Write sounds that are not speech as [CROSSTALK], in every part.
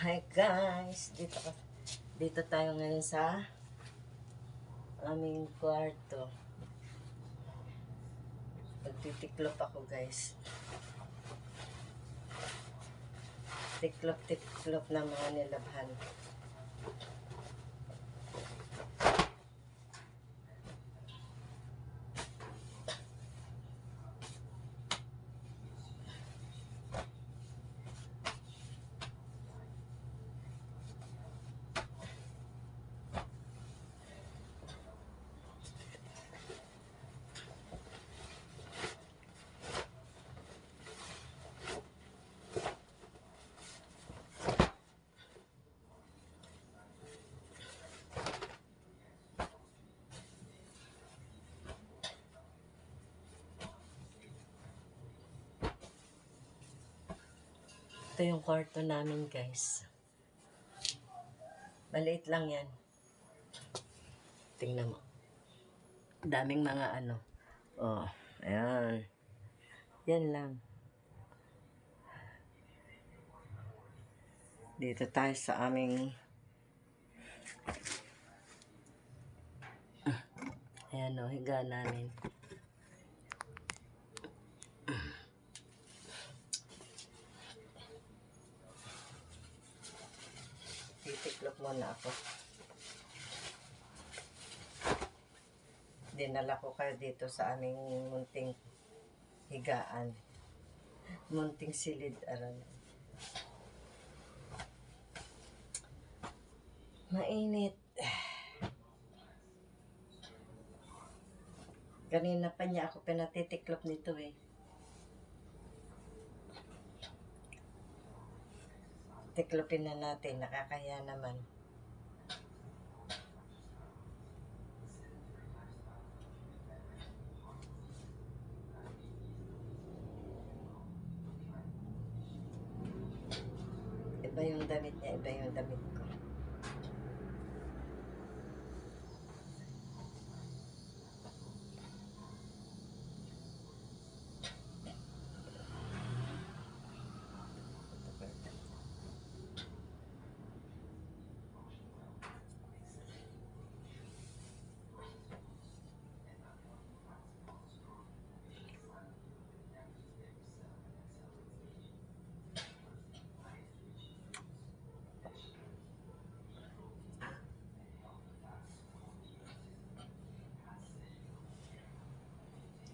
Hi guys, dito dito tayo ngayon sa aming kwarto. Magtitiklop ako guys. Tiklop-tiklop na mga nilabhan. Ito yung kwarto namin guys. Maliit lang yan. Tingnan mo. Daming mga ano. Oh, ayan. Yan lang. Dito tayo sa aming Ayan o, higa namin. Titiklop muna ako. Dinala ko kayo dito sa aming munting higaan. Munting silid aral. Mainit. Kanina pa niya ako pinatitiklop nito eh. Tiklopin na natin, nakakaya naman. Iba yung iba yung damit ko.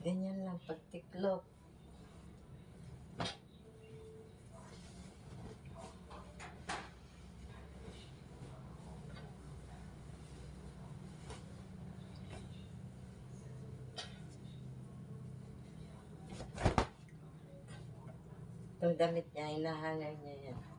Ganyan lang pagtiklop. Itong damit niya, hinahangar niya yan.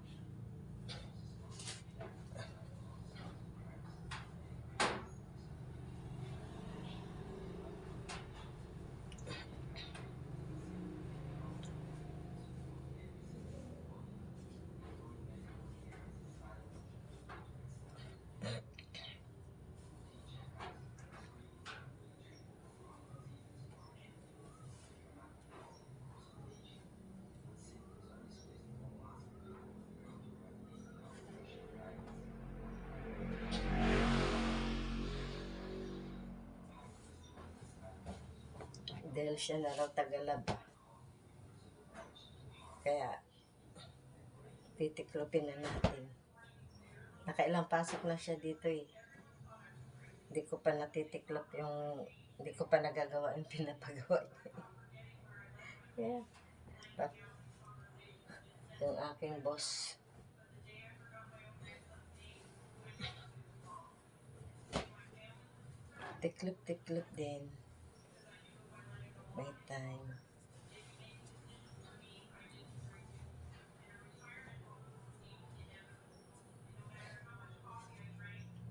Dahil siya na raw tagalaba. Kaya, titiklopin na natin. Nakailang pasok na siya dito eh. Hindi ko pa natitiklop yung, hindi ko pa nagagawa yung [LAUGHS] pinapagawa niya. yeah. But, yung aking boss, tiklop-tiklop din. May time.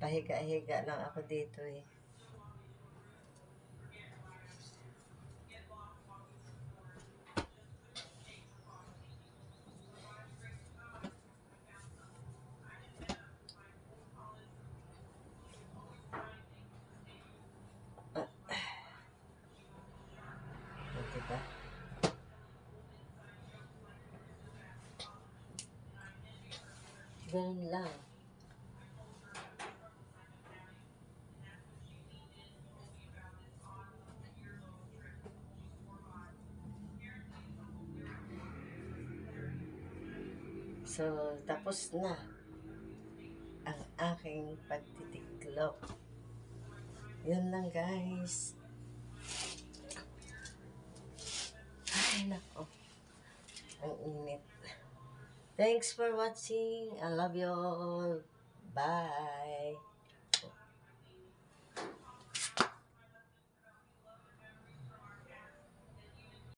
Pahiga-higa lang ako dito eh. Ganun lang. So, tapos na ang aking pagtitiklop. Yun lang guys. Ay, nako. Ang init. Thanks for watching. I love you all. Bye.